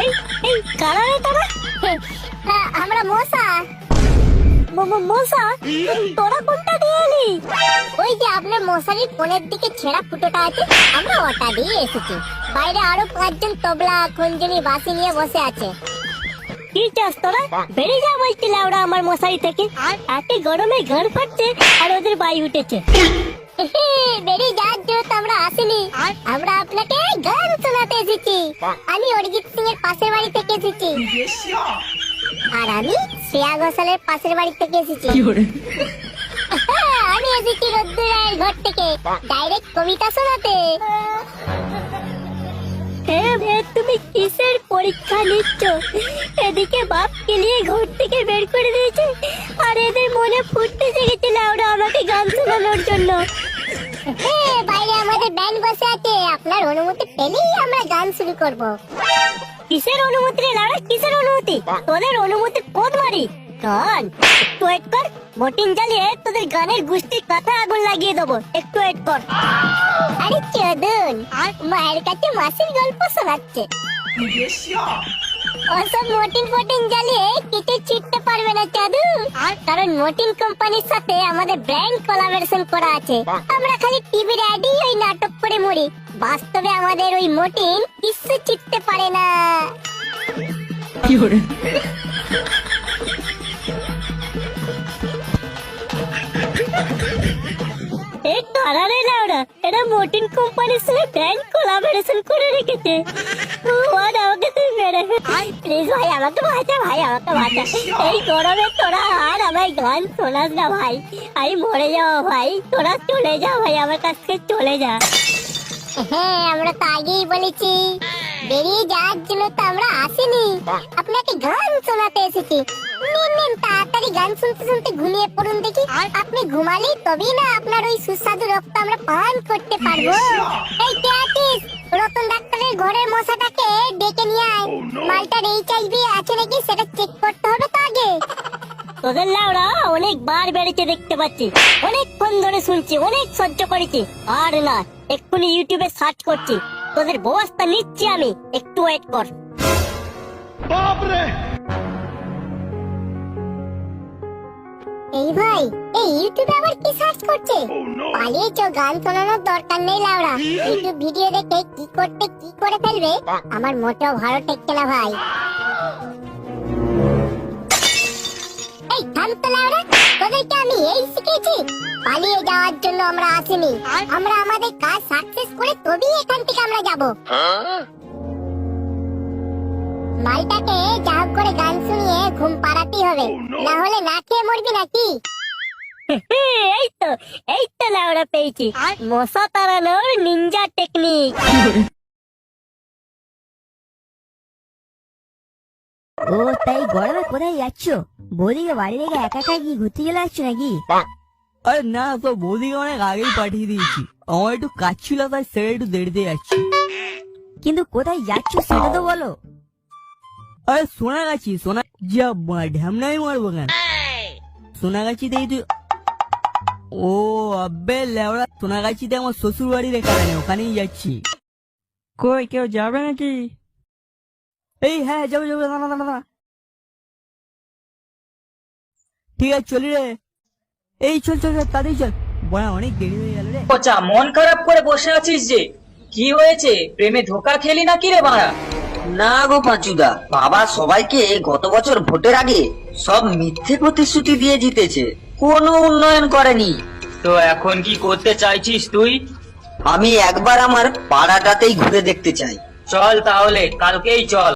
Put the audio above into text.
এই এই কারা রে তারা? আমরা মশা। মশা? তোরা কোনটা দিয়ে এলি? ওই যে আপনার মশারির কোণের দিকে ছেঁড়া ফুটোটা আছে আমরা ওটা দিয়ে এসেছি। বাইরে আরও পাঁচজন তবলা খঞ্জনি বাসি নিয়ে বসে আছে। কি চাস তোরা? বেরিয়ে যা বলছিল ওরা আমার মশারি থেকে। একে গরমে ঘর ফাটছে আর ওদের বাই উঠেছে। বেরিয়ে যাওয়ার জন্য তো আমরা আসিনি। আমরা আপনাকে গান শোনাতে এসেছি। আমি অরিজিৎ সিং এর পাশের বাড়ি থেকে এসেছি। আর আমি শ্রেয়া ঘোষালের পাশের বাড়ি থেকে এসেছি। আমি এসেছি রোদ্দুর রায়ের ঘর থেকে। ডাইরেক্ট কবিতা শোনাতে। এ এ, তুমি কিসের পরীক্ষা নিচ্ছ? এদিকে বাপকে নিয়ে ঘর থেকে বের করে দিয়েছে। আর এদের মনে ফুটতে জেগেছিল ওরা আমাকে গান শোনানোর জন্য। হ্যাঁ, বাইরে আমাদের ব্যান্ড বসে আছে। আপনার অনুমতি পেলেই আমরা গান শুরু করব। কিসের অনুমতি রে লাউড়া কিসের অনুমতি? তোদের অনুমতি কোদ মারি। গান একটু ওয়েট কর। মোটিং জ্বালিয়ে তোদের গানের গুষ্টির কথা আগুন লাগিয়ে দেবো। একটু ওয়েট কর। আরে চোদন, মায়ের কাছে মাসির গল্প শোনাচ্ছে। ওসব মোটিন ফোটিন জ্বালিয়ে কিছু ছিটতে পারবে না চাদু। কারণ মোটিন কোম্পানির সাথে আমাদের ব্র্যান্ড কোলাবোরেশন করা আছে। আমরা খালি টিভির অ্যাডই ওই নাটক করে মরি। বাস্তবে আমাদের ওই মোটিন কিছু ছিটতে পারে না। এ কারা রে লাউড়া এরা মোটিন কোম্পানির সাথে ব্যাংক কোলাবোরেশন করে রেখেছে। ওর আমাকে তুই মেরে প্লিজ ভাই আমাকে বাঁচা ভাই আমাকে বাঁচা। এই গরমে তোরা আর আমায় গান শোনাস না ভাই। আমি মরে যাও ভাই তোরা চলে যা ভাই আমার কাছ থেকে চলে যা। হ্যাঁ আমরা তো আগেই বলেছি। বেরিয়ে যাওয়ার জন্য তো আমরা আসিনি। আপনাকে গান শোনাতে এসেছি। নিন নিন তাড়াতাড়ি গান শুনতে শুনতে ঘুমিয়ে পড়ুন দেখি। আপনি ঘুমালেই তবেই না আপনার ওই সুস্বাদু রক্ত আমরা পান করতে পারব। এই কে আছিস? রতন ডাক্তারের ঘরের মশাটাকে ডেকে নিয়ে আয়। মালটার এইচআইভি আছে নাকি সেটা চেক করতে হবে তো আগে। তোদের লাউড়া অনেকবার বেড়েছে দেখতে পাচ্ছি। অনেকক্ষণ ধরে শুনছি অনেক সহ্য করেছি। আর না এক্ষুনি ইউটিউবে সার্চ করছি। তোদের ব্যবস্থা নিচ্ছি আমি একটু ওয়েট কর। এই ভাই এই ইউটিউবে আবার কি সার্চ করছে? পালিয়ে চো গান শোনানোর দরকার নেই লাউড়া। ইউটিউব ভিডিও দেখে কি করতে কি করে ফেলবে? আমার মোটেও ভালো ঠেকছে না ভাই। এই থাম তো লাউড়া। তোদেরকে আমি এই শিখেছি। পালিয়ে যাওয়ার জন্য আমরা আসিনি। আমরা আমাদের কাজ সাকসেস করে তবেই এখান থেকে আমরা যাব। মালটাকে যা করে গান শুনিয়ে ঘুম পাড়াতেই হবে। না হলে না খেয়ে মরবি নাকি? এই তো এই তো লাউড়া পেয়েছি। মশা তাড়ানোর নিনজা টেকনিক ও তাই গরমে কোথায় যাচ্ছ? বৌদিকে বাড়ি রেখে একা একা কি ঘুরতে চলে যাচ্ছ নাকি আরে না তো বৌদিকে অনেক আগেই পাঠিয়ে দিয়েছি আমার একটু কাজ ছিল তাই সেটা একটু দেরিতে যাচ্ছি কিন্তু কোথায় যাচ্ছ সেটা তো বলো আরে সোনা গাছি সোনা যা ঢ্যামনাই মারবো কেন সোনা গাছিতেই তুই ও আব্বে লেওড়া সোনা গাছিতে আমার শ্বশুর বাড়ি রেখা নেই ওখানেই যাচ্ছি কই কেউ যাবে নাকি এই হ্যাঁ যাব যাব দাঁড়া দাঁড়া দাঁড়া ঠিক আছে চলি রে। এই চল চল চল তাড়াতাড়ি চল। বড়া অনেক দেরি হয়ে গেল রে। পচা মন খারাপ করে বসে আছিস যে। কি হয়েছে? প্রেমে ধোকা খেলি না কি রে বাড়া না গো পাঁচুদা বাবা সবাইকে গত বছর ভোটের আগে সব মিথ্যে প্রতিশ্রুতি দিয়ে জিতেছে। কোনো উন্নয়ন করেনি। তো এখন কি করতে চাইছিস তুই? আমি একবার আমার পাড়াটাতেই ঘুরে দেখতে চাই। চল তাহলে কালকেই চল।